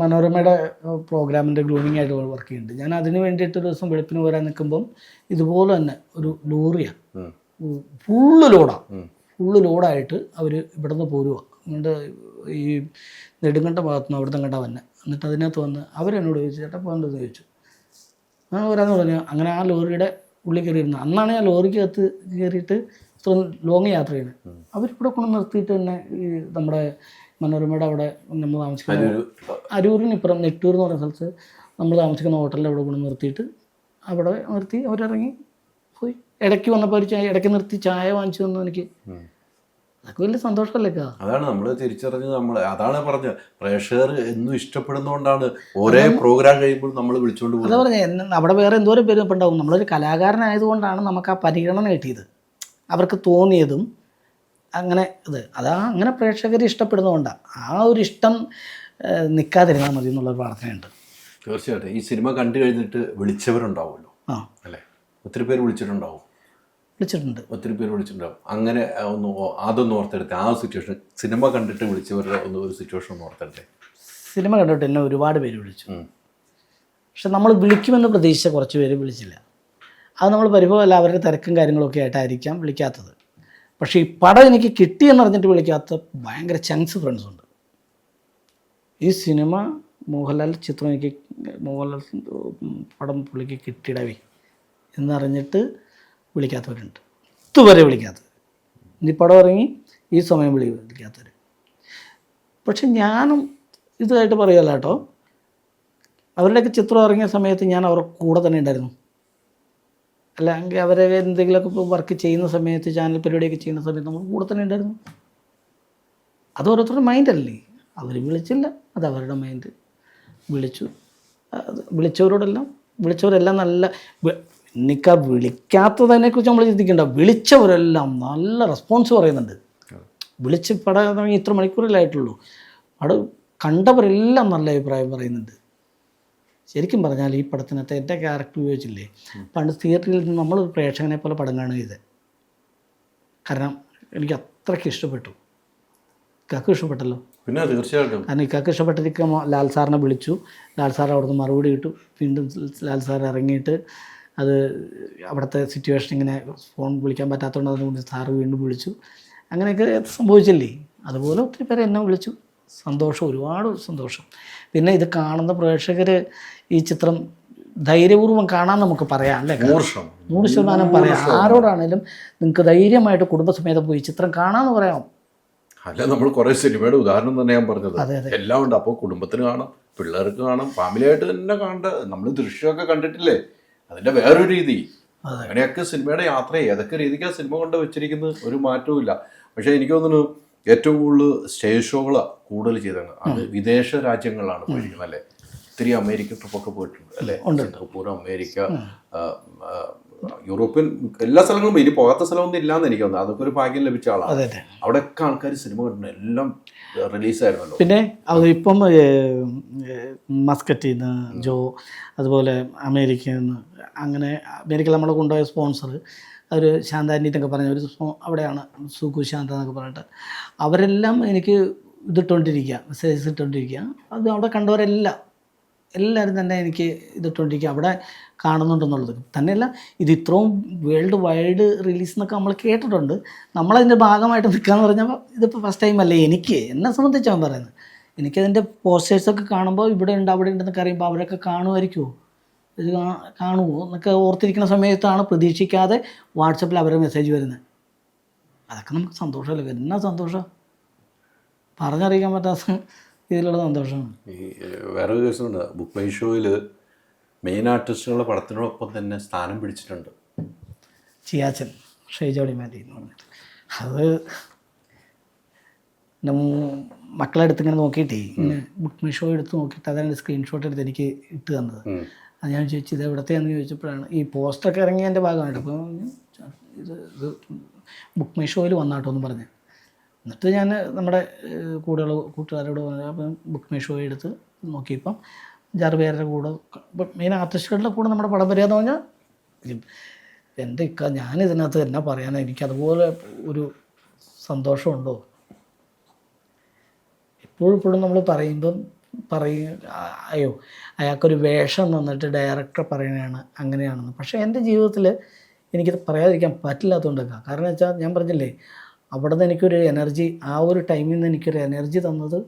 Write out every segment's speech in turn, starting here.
മനോരമയുടെ പ്രോഗ്രാമിന്റെ ഗ്രൂമിംഗ് ആയിട്ട് വർക്ക് ചെയ്യുന്നുണ്ട്. ഞാൻ അതിന് വേണ്ടിയിട്ട് ഒരു ദിവസം വെളുപ്പിന് വരാൻ നിൽക്കുമ്പം ഇതുപോലെ തന്നെ ഒരു ലോറിയാണ്. ഫുള്ള് ലോഡാണ് ഫുള്ള് ലോഡായിട്ട് അവർ ഇവിടെ നിന്ന് പോരുക എന്നിട്ട് ഈ നെടുങ്കണ്ട ഭാഗത്തു നിന്ന് അവിടുന്ന് കണ്ട വന്നെ. എന്നിട്ട് അതിനകത്ത് വന്ന് അവരെന്നോട് ചോദിച്ചു ചേട്ടാ പോകേണ്ടതെന്ന് ചോദിച്ചു? ഞാൻ വരാമെന്ന് പറഞ്ഞു. അങ്ങനെ ആ ലോറിയുടെ ഉള്ളിൽ കയറിയിരുന്നു. അന്നാണ് ഞാൻ ലോറിക്കകത്ത് കയറിയിട്ട് ലോങ് യാത്ര ചെയ്യുന്നത് അവരിവിടെ കൊണ്ട് നിർത്തിയിട്ട് തന്നെ ഈ നമ്മുടെ മനോരമയുടെ അവിടെ നമ്മൾ താമസിക്കുന്ന അരൂരിന് ഇപ്പുറം നെട്ടൂർ എന്ന് പറയുന്ന സ്ഥലത്ത് നമ്മൾ താമസിക്കുന്ന ഹോട്ടലിൽ അവിടെ കൊണ്ട് നിർത്തിയിട്ട് അവിടെ നിർത്തി അവരിറങ്ങി പോയി. ഇടയ്ക്ക് വന്നപ്പോൾ ഒരു ചായ ഇടയ്ക്ക് നിർത്തി ചായ വാങ്ങിച്ചു തന്നു എനിക്ക്. അതൊക്കെ വലിയ സന്തോഷമല്ലേ അതാണ് നമ്മൾ തിരിച്ചറിഞ്ഞ് നമ്മൾ അതാണ് പറഞ്ഞത്. പ്രേക്ഷകർ എന്നും ഇഷ്ടപ്പെടുന്നതുകൊണ്ടാണ് ഒരേ പ്രോഗ്രാം കഴിയുമ്പോൾ നമ്മൾ വിളിച്ചുകൊണ്ട് പോകുന്നത്. അതാ പറഞ്ഞത് അവിടെ വേറെ എന്തോരം പേര് ഇപ്പം ഉണ്ടാവും. നമ്മളൊരു കലാകാരനായതുകൊണ്ടാണ് നമുക്ക് ആ പരിഗണന കിട്ടിയത്. അവർക്ക് തോന്നിയതും അങ്ങനെ ഇത്. അതാ അങ്ങനെ പ്രേക്ഷകർ ഇഷ്ടപ്പെടുന്നതുകൊണ്ടാണ് ആ ഒരു ഇഷ്ടം നിൽക്കാതിരുന്നാൽ മതി എന്നുള്ളൊരു പ്രാർത്ഥനയുണ്ട്. തീർച്ചയായിട്ടും. ഈ സിനിമ കണ്ടു കഴിഞ്ഞിട്ട് വിളിച്ചവരുണ്ടാവുമല്ലോ? ആ. അല്ലേ? ഒത്തിരി പേര് വിളിച്ചിട്ടുണ്ടാവും. വിളിച്ചിട്ടുണ്ട്. ഒത്തിരി പേര് വിളിച്ചിട്ടുണ്ടാവും. അങ്ങനെ ഒന്ന് അതൊന്ന് ഓർത്തെടുത്ത്. ആ സിറ്റുവേഷൻ സിനിമ കണ്ടിട്ട് വിളിച്ചവരുടെ ഒന്ന് ഒരു സിറ്റുവേഷൻ ഒന്ന് ഓർത്തെടുത്തേ. സിനിമ കണ്ടിട്ട് എന്നെ ഒരുപാട് പേര് വിളിച്ചു. പക്ഷെ നമ്മൾ വിളിക്കുമെന്ന് പ്രതീക്ഷിച്ച കുറച്ച് പേര് വിളിച്ചില്ല. അത് നമ്മൾ പരിഭവമല്ല അവരുടെ തിരക്കും കാര്യങ്ങളൊക്കെ ആയിട്ടായിരിക്കാം വിളിക്കാത്തത്. പക്ഷേ ഈ പടം എനിക്ക് കിട്ടിയെന്ന് അറിഞ്ഞിട്ട് വിളിക്കാത്ത ഭയങ്കര ചങ്സ് ഫ്രണ്ട്സ് ഉണ്ട്. ഈ സിനിമ മോഹൻലാൽ ചിത്രം എനിക്ക് മോഹൻലാൽ പടം പുള്ളിക്ക് കിട്ടിയിടവി എന്നറിഞ്ഞിട്ട് വിളിക്കാത്തവരുണ്ട്. ഇതുവരെ വിളിക്കാത്തവർ ഇനി പടം ഇറങ്ങി ഈ സമയം വിളി വിളിക്കാത്തവർ പക്ഷെ ഞാനും ഇതായിട്ട് പറയുകയല്ല കേട്ടോ. അവരുടെയൊക്കെ ചിത്രം ഇറങ്ങിയ സമയത്ത് ഞാൻ അവരുടെ കൂടെ തന്നെ ഉണ്ടായിരുന്നു. അല്ലെങ്കിൽ അവരെ എന്തെങ്കിലുമൊക്കെ ഇപ്പോൾ വർക്ക് ചെയ്യുന്ന സമയത്ത് ചാനൽ പരിപാടിയൊക്കെ ചെയ്യുന്ന സമയത്ത് നമ്മൾ കൂടെ തന്നെ ഉണ്ടായിരുന്നു. അത് ഓരോരുത്തരുടെ മൈൻഡല്ലേ അവർ വിളിച്ചില്ല. അത് അവരുടെ മൈൻഡ് വിളിച്ചു. വിളിച്ചവരോടെല്ലാം വിളിച്ചവരെല്ലാം നല്ല നിക്ക വിളിക്കാത്തതിനെക്കുറിച്ച് നമ്മൾ ചിന്തിക്കേണ്ട. വിളിച്ചവരെല്ലാം നല്ല റെസ്പോൺസ് പറയുന്നുണ്ട്. വിളിച്ച് പടം ഇത്ര മണിക്കൂറിലായിട്ടുള്ളൂ അവിടെ കണ്ടവരെല്ലാം നല്ല അഭിപ്രായം പറയുന്നുണ്ട്. ശരിക്കും പറഞ്ഞാൽ ഈ പടത്തിനകത്ത് എന്റെ ക്യാരക്ടർ ഉപയോഗിച്ചില്ലേ? പണ്ട് തിയേറ്ററിൽ നിന്ന് നമ്മൾ പ്രേക്ഷകനെ പോലെ പടം കാണുക ഇത് കാരണം എനിക്ക് അത്രയ്ക്ക് ഇഷ്ടപ്പെട്ടു. ഇക്കാക്ക് ഇഷ്ടപ്പെട്ടല്ലോ? പിന്നെ തീർച്ചയായിട്ടും. കാരണം ഇക്കാക്ക് ഇഷ്ടപ്പെട്ടിരിക്കുമ്പോൾ ലാൽ സാറിനെ വിളിച്ചു. ലാൽ സാർ അവിടുന്ന് മറുപടി കിട്ടു വീണ്ടും ലാൽ സാർ ഇറങ്ങിയിട്ട് അത് അവിടുത്തെ സിറ്റുവേഷൻ ഇങ്ങനെ ഫോൺ വിളിക്കാൻ പറ്റാത്തതുകൊണ്ട് അതുകൊണ്ട് സാറ് വീണ്ടും വിളിച്ചു. അങ്ങനെയൊക്കെ സംഭവിച്ചില്ലേ? അതുപോലെ ഒത്തിരി പേരെ എന്നെ വിളിച്ചു. സന്തോഷം ഒരുപാട് സന്തോഷം. പിന്നെ ഇത് കാണുന്ന പ്രേക്ഷകർ ഈ ചിത്രം ധൈര്യപൂർവം കാണാൻ നമുക്ക് പറയാം അല്ലേ? നൂറ് ശതമാനം. പറയാം. ആരോടാണേലും നിങ്ങൾക്ക് ധൈര്യമായിട്ട് കുടുംബസമേതം പോയി ചിത്രം കാണാമെന്ന് പറയാം അല്ല നമ്മൾ കുറെ സിനിമയുടെ ഉദാഹരണം തന്നെ ഞാൻ പറഞ്ഞത്. എല്ലാം ഉണ്ട്. അപ്പോൾ കുടുംബത്തിന് കാണാം പിള്ളേർക്ക് കാണാം ഫാമിലിയായിട്ട് തന്നെ കാണേണ്ട. നമ്മൾ ദൃശ്യമൊക്കെ കണ്ടിട്ടില്ലേ? അതിന്റെ വേറൊരു രീതി. അങ്ങനെയൊക്കെ സിനിമയുടെ യാത്ര ഏതൊക്കെ രീതിക്കാണ് സിനിമ കൊണ്ട് വെച്ചിരിക്കുന്നത് ഒരു മാറ്റവും ഇല്ല പക്ഷേ എനിക്ക് തോന്നുന്നു ഏറ്റവും കൂടുതൽ സ്റ്റേജ് ഷോകളാണ് കൂടുതൽ ചെയ്തതാണ്. അത് വിദേശ രാജ്യങ്ങളാണ് പോയിരിക്കുന്നത് അല്ലേ? ഒത്തിരി അമേരിക്ക ട്രിപ്പൊക്കെ പോയിട്ടുണ്ട് അല്ലേ? സിംഗപ്പൂർ അമേരിക്ക യൂറോപ്യൻ എല്ലാ സ്ഥലങ്ങളും ഇനി പോകാത്ത സ്ഥലമൊന്നും ഇല്ലാന്ന് എനിക്ക് തോന്നുന്നു. അതൊക്കെ ഒരു ഭാഗ്യം ലഭിച്ച ആളാണ്. അവിടെയൊക്കെ ആൾക്കാർ സിനിമ കണ്ടിട്ടുണ്ട് എല്ലാം റിലീസായിരുന്നല്ലോ പിന്നെ അത് ഇപ്പം മസ്കറ്റിൽ നിന്ന് ജോ അതുപോലെ അമേരിക്കയിൽ നിന്ന് അങ്ങനെ അമേരിക്കയിൽ നമ്മളെ കൊണ്ടുപോയ സ്പോൺസർ അവർ ശാന്താനിറ്റൊക്കെ പറഞ്ഞ ഒരു അവിടെയാണ് സുഖു ശാന്ത എന്നൊക്കെ പറഞ്ഞിട്ട്. അവരെല്ലാം എനിക്ക് ഇതിട്ടുകൊണ്ടിരിക്കുക മെസ്സേജസ് ഇട്ടുകൊണ്ടിരിക്കുക അത് അവിടെ കണ്ടവരെല്ലാം എല്ലാവരും തന്നെ എനിക്ക് ഇതിട്ടുകൊണ്ടിരിക്കുക അവിടെ കാണുന്നുണ്ടെന്നുള്ളത്. തന്നെയല്ല ഇത് ഇത്രയും വേൾഡ് വൈഡ് റിലീസ് എന്നൊക്കെ നമ്മൾ കേട്ടിട്ടുണ്ട്. നമ്മളതിന്റെ ഭാഗമായിട്ട് നിൽക്കാന്ന് പറഞ്ഞാൽ ഇതിപ്പോൾ ഫസ്റ്റ് ടൈം അല്ലേ? എനിക്ക് എന്നെ സംബന്ധിച്ചാണ് പറയുന്നത്. എനിക്കതിന്റെ പോസ്റ്റേഴ്സൊക്കെ കാണുമ്പോൾ ഇവിടെ ഉണ്ട് അവിടെ ഉണ്ടെന്നൊക്കെ അറിയുമ്പോൾ അവരൊക്കെ കാണുമായിരിക്കുമോ ഇത് കാണുമോ എന്നൊക്കെ ഓർത്തിരിക്കുന്ന സമയത്താണ് പ്രതീക്ഷിക്കാതെ വാട്സപ്പിൽ അവരുടെ മെസ്സേജ് വരുന്നത്. അതൊക്കെ നമുക്ക് സന്തോഷമല്ലേ? എന്നാ സന്തോഷം? പറഞ്ഞറിയിക്കാൻ പറ്റാത്ത രീതിയിലുള്ള സന്തോഷമാണ്. ഈ വേറൊരു കേസുണ്ട്. ബുക്ക് മൈ ഷോയിൽ മെയിൻ ആർട്ടിസ്റ്റുകളുടെ പടത്തിനോടൊപ്പം തന്നെ സ്ഥാനം പിടിച്ചിട്ടുണ്ട്. ചിയാച്ചൻ ഷെയ്ജോടി മാറ്റി എന്ന് പറഞ്ഞിട്ട്. അത് എന്റെ മക്കളെടുത്ത് ഇങ്ങനെ നോക്കിയിട്ടേ ഇങ്ങനെ ബുക്ക് മൈ ഷോ എടുത്ത് നോക്കിയിട്ട് അതാണ് സ്ക്രീൻഷോട്ട് എടുത്ത് എനിക്ക് ഇട്ട് തന്നത്. അത് ഞാൻ ചോദിച്ചു ഇത് എവിടത്തെയാണെന്ന് ചോദിച്ചപ്പോഴാണ്. ഈ പോസ്റ്ററൊക്കെ ഇറങ്ങിയതിന്റെ ഭാഗമായിട്ട് അപ്പോൾ ഇത് ഇത് ബുക്ക് മൈ ഷോയിൽ വന്നാട്ടോ എന്ന് പറഞ്ഞു. എന്നിട്ട് ഞാൻ നമ്മുടെ കൂടെയുള്ള കൂട്ടുകാരോട് പറഞ്ഞു അപ്പം ബുക്ക് മൈ എടുത്ത് നോക്കിയപ്പം പേരുടെ കൂടെ മെയിൻ ആർട്ടിസ്റ്റുകളുടെ കൂടെ നമ്മുടെ പടം വരിക എന്ന് പറഞ്ഞാൽ എന്റെ ഇക്ക ഞാൻ ഇതിനകത്ത് എന്നാ പറയാനാ? എനിക്ക് അതുപോലെ ഒരു സന്തോഷമുണ്ടോ? എപ്പോഴും ഇപ്പോഴും നമ്മൾ പറയുമ്പം പറയും അയ്യോ അയാൾക്കൊരു വേഷം തന്നിട്ട് ഡയറക്ടർ പറയുന്നതാണ് അങ്ങനെയാണെന്ന്. പക്ഷേ എന്റെ ജീവിതത്തിൽ എനിക്കത് പറയാതിരിക്കാൻ പറ്റില്ലാത്തതുകൊണ്ടൊക്കെ കാരണം വെച്ചാൽ ഞാൻ പറഞ്ഞില്ലേ അവിടെ നിന്ന് എനിക്കൊരു എനർജി ആ ഒരു ടൈമിൽ നിന്ന് എനിക്കൊരു എനർജി തന്നത്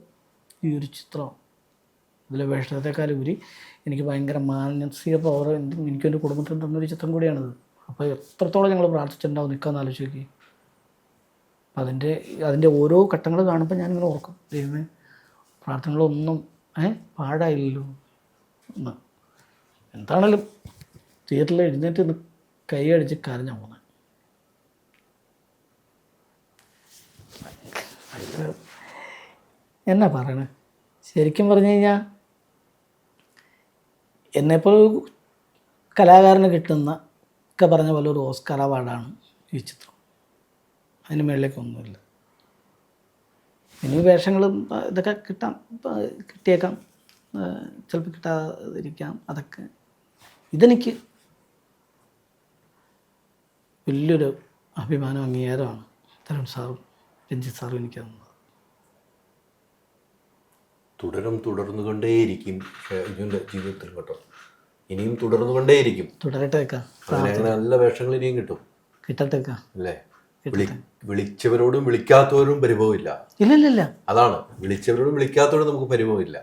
ഈ ഒരു ചിത്രം. ഇതിലെ വേഷത്തെക്കാളുപരി എനിക്ക് ഭയങ്കര മാനസിക പവർ എനിക്ക് കുടുംബത്തിന് തന്നൊരു ചിത്രം കൂടിയാണിത്. അപ്പോൾ എത്രത്തോളം ഞങ്ങൾ പ്രാർത്ഥിച്ചിട്ടുണ്ടാവും നിൽക്കാൻ ആലോചിച്ച് അപ്പം അതിന്റെ അതിന്റെ ഓരോ ഘട്ടങ്ങൾ കാണുമ്പോൾ ഞാനിങ്ങനെ ഓർക്കും. ദൈവമേ പ്രാർത്ഥനകളൊന്നും ഏഹ് പാടായില്ലല്ലോ എന്താണേലും തിയേറ്ററിൽ എഴുന്നേറ്റ് കൈ അടിച്ച് കരഞ്ഞ പോകുന്നത് എന്നാ പറയണ? ശരിക്കും പറഞ്ഞു കഴിഞ്ഞാൽ എന്നെപ്പോൾ കലാകാരന് കിട്ടുന്ന ഒക്കെ പറഞ്ഞ പോലെ ഒരു ഓസ്കാർ അവാർഡാണ് ഈ ചിത്രം. അതിന് മേളിലേക്കൊന്നുമില്ല. ഇനി വേഷങ്ങളും ഇതൊക്കെ കിട്ടാം കിട്ടിയേക്കാം. ചിലപ്പോൾ കിട്ടാതിരിക്കാം അതൊക്കെ. ഇതെനിക്ക് വലിയൊരു അഭിമാനം അംഗീകാരമാണ് തരുൺ സാറും. രഞ്ജിത്ത് സാറും എനിക്ക് തന്നത്. തുടരും തുടർന്നുകൊണ്ടേയിരിക്കും. കൊണ്ടേയിരിക്കും ജീവിതത്തിൽ കേട്ടോ. ഇനിയും തുടർന്നുകൊണ്ടേയിരിക്കും. തുടരട്ടേക്കാം. അങ്ങനെ അങ്ങനെ നല്ല വേഷങ്ങൾ ഇനിയും കിട്ടും. കിട്ടട്ടേക്കാം അല്ലേ? വിളി വിളിച്ചവരോടും വിളിക്കാത്തവരും പരിഭവമില്ല. ഇല്ല അതാണ്. വിളിച്ചവരോടും വിളിക്കാത്തവരോടും നമുക്ക് പരിഭവമില്ല.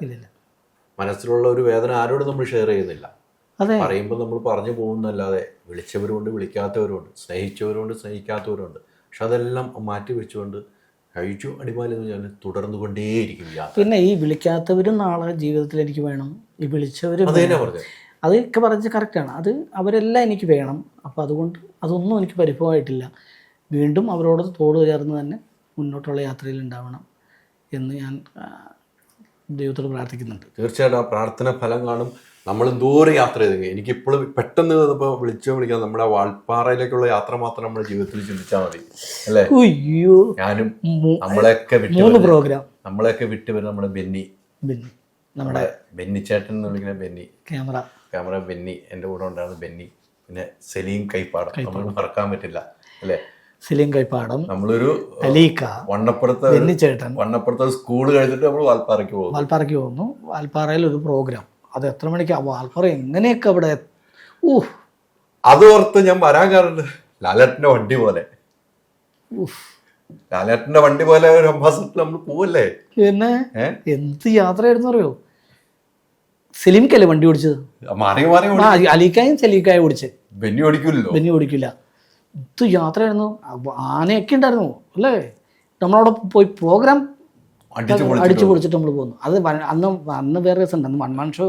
മനസ്സിലുള്ള ഒരു വേദന ആരോടും നമ്മൾ ഷെയർ ചെയ്യുന്നില്ല. പറയുമ്പോൾ നമ്മൾ പറഞ്ഞു പോകുന്നല്ലാതെ വിളിച്ചവരുണ്ട് വിളിക്കാത്തവരുണ്ട് സ്നേഹിച്ചവരുണ്ട് സ്നേഹിക്കാത്തവരുണ്ട് പക്ഷെ അതെല്ലാം മാറ്റി വെച്ചുകൊണ്ട് കഴിച്ചു അടിമാലി എന്ന് പറഞ്ഞാൽ തുടർന്നുകൊണ്ടേയിരിക്കും യാത്ര. പിന്നെ ഈ വിളിക്കാത്തവരും നാളെ ജീവിതത്തിൽ എനിക്ക് വേണം. ഈ പറഞ്ഞത്. അതൊക്കെ പറഞ്ഞ് കറക്റ്റാണ് അത് അവരെല്ലാം എനിക്ക് വേണം. അപ്പോൾ അതുകൊണ്ട് അതൊന്നും എനിക്ക് പരിഭവമായിട്ടില്ല. വീണ്ടും അവരോട് തോട് ചേർന്ന് തന്നെ മുന്നോട്ടുള്ള യാത്രയിൽ ഉണ്ടാവണം എന്ന് ഞാൻ ദൈവത്തോട് പ്രാർത്ഥിക്കുന്നുണ്ട്. തീർച്ചയായിട്ടും ആ പ്രാർത്ഥന ഫലം കാണും. നമ്മൾ എന്തോരം യാത്ര ചെയ്തെങ്കിൽ എനിക്ക് ഇപ്പോഴും പെട്ടെന്ന് ഇപ്പോൾ വിളിച്ചോ വിളിക്കാം നമ്മുടെ വാൾപ്പാറയിലേക്കുള്ള യാത്ര മാത്രം നമ്മുടെ ജീവിതത്തിൽ ചിന്തിച്ചാൽ മതി. അല്ലേ? അയ്യോ. ഞാനും നമ്മളെയൊക്കെ വിട്ട് പ്രോഗ്രാം. നമ്മളെയൊക്കെ വിട്ടു വരുന്ന നമ്മുടെ ബെന്നി. ബെന്നി. നമ്മുടെ നമ്മുടെ ബെന്നി ചേട്ടൻ എന്ന് വിളിക്കുന്ന ബെന്നി. ക്യാമറ. ക്യാമറ ബെന്നി. എന്റെ കൂടെ ഉണ്ടായിരുന്ന ബെന്നി. പിന്നെ സലീം കൈപ്പാടം. നമ്മൾ മറക്കാൻ പറ്റില്ല. അല്ലേ? സലീം കൈപ്പാടം നമ്മളൊരു അലീക്ക വണ്ണപ്പുറത്ത് ചേട്ടൻ. വണ്ണപ്പുറത്ത് സ്കൂൾ കഴിഞ്ഞിട്ട് നമ്മൾ വാൽപ്പാറയ്ക്ക് പോകും. വാൽപ്പാറയ്ക്ക് പോകുന്നു. വാൽപ്പാറയിൽ ഒരു പ്രോഗ്രാം. അത് എത്ര മണിക്ക്? വാൽപ്പാറ എങ്ങനെയൊക്കെ അവിടെ? ഊഹ് അത് ഓർത്ത് ഞാൻ വരാൻ കാരണം ലാലേട്ടന്റെ വണ്ടി പോലെ. ലാലേട്ടന്റെ വണ്ടി പോലെ ഒരു അംബാസഡർ നമ്മൾ പോവല്ലേ? പിന്നെ എന്ത് യാത്രയായിരുന്നു അറിയോ? സലീംക്കല്ലേ വണ്ടി ഓടിച്ചത്? മാറി മാറി അലീക്കായും സലീക്കായും ഓടിച്ച്. ബെന്നി ഓടിക്കില്ലല്ലോ ബെന്നി ഓടിക്കില്ല എന്ത് യാത്രയായിരുന്നു. ആനയൊക്കെ ഉണ്ടായിരുന്നു അല്ലേ? നമ്മളവിടെ പോയി പ്രോഗ്രാം അടിച്ചു പൊളിച്ചിട്ട് നമ്മൾ പോകുന്നു അത് അന്ന് അന്ന് വേറെ രസം ഉണ്ട് അന്ന് വൺമാൻ ഷോ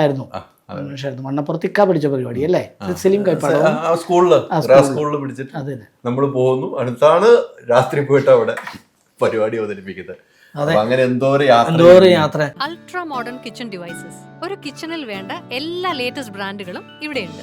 ആയിരുന്നു. ആയിരുന്നു. മണ്ണപ്പുറത്തിക്ക പിടിച്ച പരിപാടി അല്ലേ? സെലിം കൈപ്പാടം? സ്കൂളിൽ സ്കൂളിൽ പിടിച്ചിട്ട് അത് തന്നെ നമ്മൾ പോകുന്നു. അടുത്താണ് രാത്രി പോയിട്ട് അവിടെ പരിപാടി അവതരിപ്പിക്കുന്നത്. അങ്ങനെ എന്തോരം യാത്ര അൾട്രാ മോഡേൺ കിച്ചൺ ഡിവൈസസ് ഒരു കിച്ചണിൽ വേണ്ട എല്ലാ ലേറ്റസ്റ്റ് ബ്രാൻഡുകളും ഇവിടെയുണ്ട്.